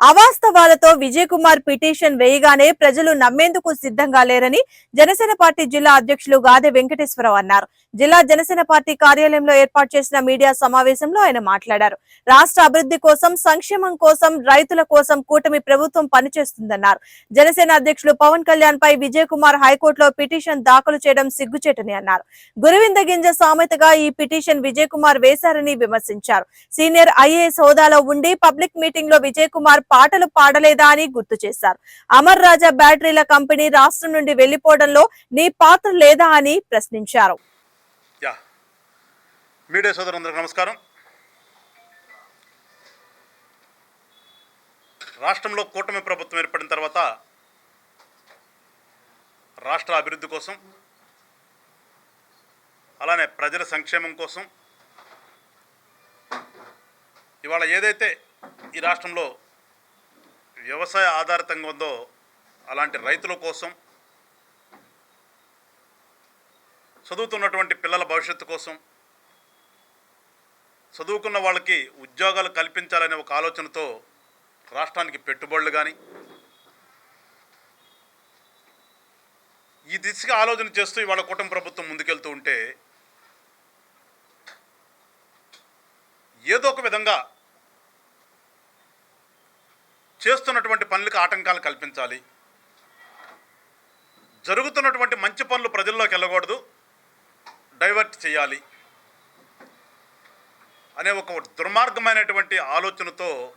అవాస్తవాలతో Vijay Kumar petition వేయగానే ప్రజలు నమ్మేందుకు సిద్ధంగా లేరని జనసేన పార్టీ జిల్లా అధ్యక్షులు గాదె వెంకటేశ్వరరావు అన్నారు. జిల్లా జనసేన పార్టీ కార్యాలయంలో ఏర్పాటు చేసిన మీడియా సమావేశంలో ఆయన మాట్లాడారు. రాష్ట్ర అభివృద్ధి కోసం సంక్షేమం కోసం రైతుల కోసం కూటమి ప్రభుత్వం పనిచేస్తుందన్నారు. జనసేన అధ్యక్షులు పవన్ కళ్యాణ్ పై విజయ్ కుమార్ హైకోర్టులో పిటిషన్ దాఖలు చేయడం సిగ్గుచేటని అన్నారు. గురువింద గింజ సామెతగా ఈ పిటిషన్ విజయ్ కుమార్ వేశారని విమర్శించారు. సీనియర్ ఐఏఎస్ హోదాలో ఉండి పబ్లిక్ మీటింగ్లో విజయ్ కుమార్ పాటలు పాడలేదా అని గుర్తు చేశారు. అమర్ రాజా బ్యాటరీల కంపెనీ రాష్ట్రం నుండి వెళ్ళిపోవడంలో నీ పాత్ర లేదా అని ప్రశ్నించారు. మీడియా సోదరులందరికీ నమస్కారం. రాష్ట్రంలో కూటమి ప్రభుత్వం ఏర్పడిన తర్వాత రాష్ట్ర అభివృద్ధి కోసం అలానే ప్రజల సంక్షేమం కోసం ఇవాళ ఏదైతే ఈ రాష్ట్రంలో వ్యవసాయ ఆధారితంగా ఉందో అలాంటి రైతుల కోసం చదువుతున్నటువంటి పిల్లల భవిష్యత్తు కోసం చదువుకున్న వాళ్ళకి ఉద్యోగాలు కల్పించాలనే ఒక ఆలోచనతో రాష్ట్రానికి పెట్టుబడులు కానీ ఈ దిశగా ఆలోచన చేస్తూ ఇవాళ కుటుంబ ప్రభుత్వం ముందుకెళ్తూ ఉంటే ఏదో ఒక విధంగా చేస్తున్నటువంటి పనులకు ఆటంకాలు కల్పించాలి. జరుగుతున్నటువంటి మంచి పనులు ప్రజల్లోకి వెళ్ళకూడదు. డైవర్ట్ చేయాలి. అనే ఒక దుర్మార్గమైనటువంటి ఆలోచనతో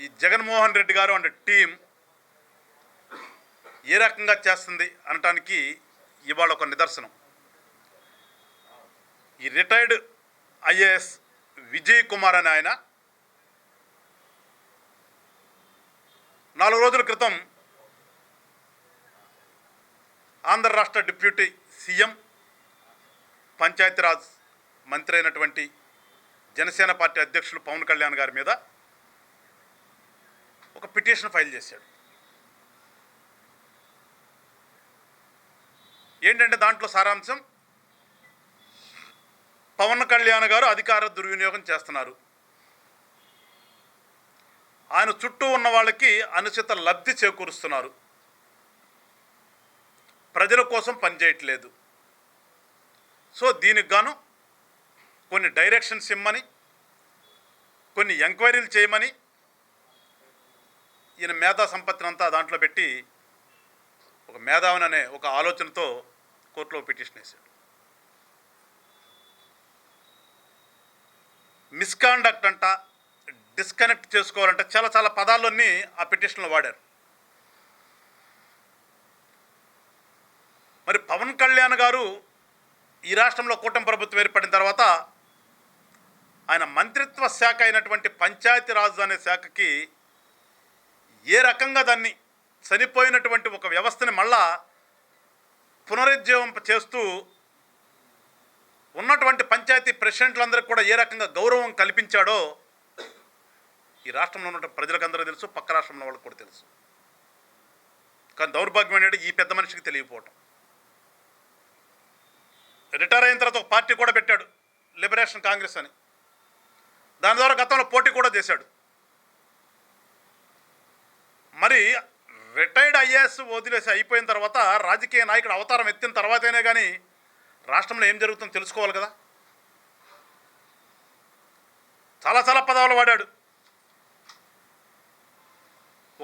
ఈ జగన్మోహన్ రెడ్డి గారు అండ్ టీం ఏ రకంగా చేస్తుంది అనటానికి ఇవాళ ఒక నిదర్శనం. ఈ రిటైర్డ్ ఐఏఎస్ విజయ్ కుమార్ అనే ఆయన నాలుగు రోజుల క్రితం ఆంధ్ర రాష్ట్ర డిప్యూటీ సీఎం పంచాయతీరాజ్ మంత్రి అయినటువంటి జనసేన పార్టీ అధ్యక్షులు పవన్ కళ్యాణ్ గారి మీద ఒక పిటిషన్ ఫైల్ చేశాడు. ఏంటంటే దాంట్లో సారాంశం పవన్ కళ్యాణ్ గారు అధికార దుర్వినియోగం చేస్తున్నారు. ఆయన చుట్టూ ఉన్న వాళ్ళకి అనుచిత లబ్ధి చేకూరుస్తున్నారు. ప్రజల కోసం పనిచేయట్లేదు సో దీనికి గాను కొన్ని డైరెక్షన్స్ ఇమ్మని కొన్ని ఎంక్వైరీలు చేయమని ఈయన మేధా సంపత్తిని అంతా దాంట్లో పెట్టి ఒక మేధావిని అనే ఒక ఆలోచనతో కోర్టులో పిటిషన్ వేశాడు. మిస్కాండక్ట్ అంట డిస్కనెక్ట్ చేసుకోవాలంటే చాలా చాలా పదాలన్నీ ఆ పిటిషన్లో వాడారు. మరి పవన్ కళ్యాణ్ గారు ఈ రాష్ట్రంలో కూటమి ప్రభుత్వం ఏర్పడిన తర్వాత ఆయన మంత్రిత్వ శాఖ అయినటువంటి పంచాయతీరాజ్ అనే శాఖకి ఏ రకంగా దాన్ని చనిపోయినటువంటి ఒక వ్యవస్థని మళ్ళా పునరుజ్జీవింప చేస్తూ ఉన్నటువంటి పంచాయతీ ప్రెసిడెంట్లందరికీ కూడా ఏ రకంగా గౌరవం కల్పించాడో ఈ రాష్ట్రంలో ఉన్న ప్రజలకందరూ తెలుసు పక్క రాష్ట్రంలో వాళ్ళకి కూడా తెలుసు. కానీ దౌర్భాగ్యం ఏంటంటే ఈ పెద్ద మనిషికి తెలియకపోవటం. రిటైర్ అయిన తర్వాత ఒక పార్టీ కూడా పెట్టాడు లిబరేషన్ కాంగ్రెస్ అని. దాని ద్వారా గతంలో పోటీ కూడా చేశాడు. మరి రిటైర్డ్ ఐఏఎస్ వదిలేసి అయిపోయిన తర్వాత రాజకీయ నాయకుడు అవతారం ఎత్తిన తర్వాతనే కానీ రాష్ట్రంలో ఏం జరుగుతుందో తెలుసుకోవాలి కదా. చాలా చాలా పదవులు వాడాడు.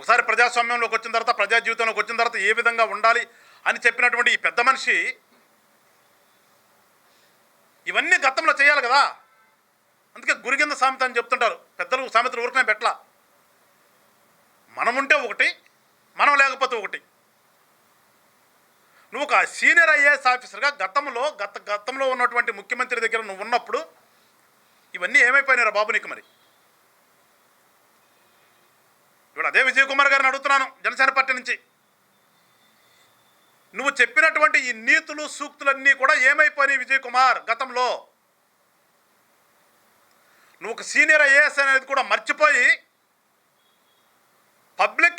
ఒకసారి ప్రజాస్వామ్యంలోకి వచ్చిన తర్వాత ప్రజా జీవితంలోకి వచ్చిన తర్వాత ఏ విధంగా ఉండాలి అని చెప్పినటువంటి ఈ పెద్ద మనిషి ఇవన్నీ గతంలో చేయాలి కదా. అందుకే గురిగింద సామెత అని చెప్తుంటారు. పెద్దలు సామెతలు ఊరికనే పెట్టలా. మనం ఉంటే ఒకటి మనం లేకపోతే ఒకటి. నువ్వు ఒక సీనియర్ ఐఏఎస్ ఆఫీసర్గా గతంలో గత గతంలో ఉన్నటువంటి ముఖ్యమంత్రి దగ్గర నువ్వు ఉన్నప్పుడు ఇవన్నీ ఏమైపోయినారా బాబు నీకు మరి? అదే విజయ్ కుమార్ గారిని అడుగుతున్నాను జనసేన పార్టీ నుంచి. నువ్వు చెప్పినటువంటి ఈ నీతులు సూక్తులన్నీ కూడా ఏమైపోయినాయి విజయ్ కుమార్ గతంలో? నువ్వు ఒక సీనియర్ ఐఏఎస్ అనేది కూడా మర్చిపోయి పబ్లిక్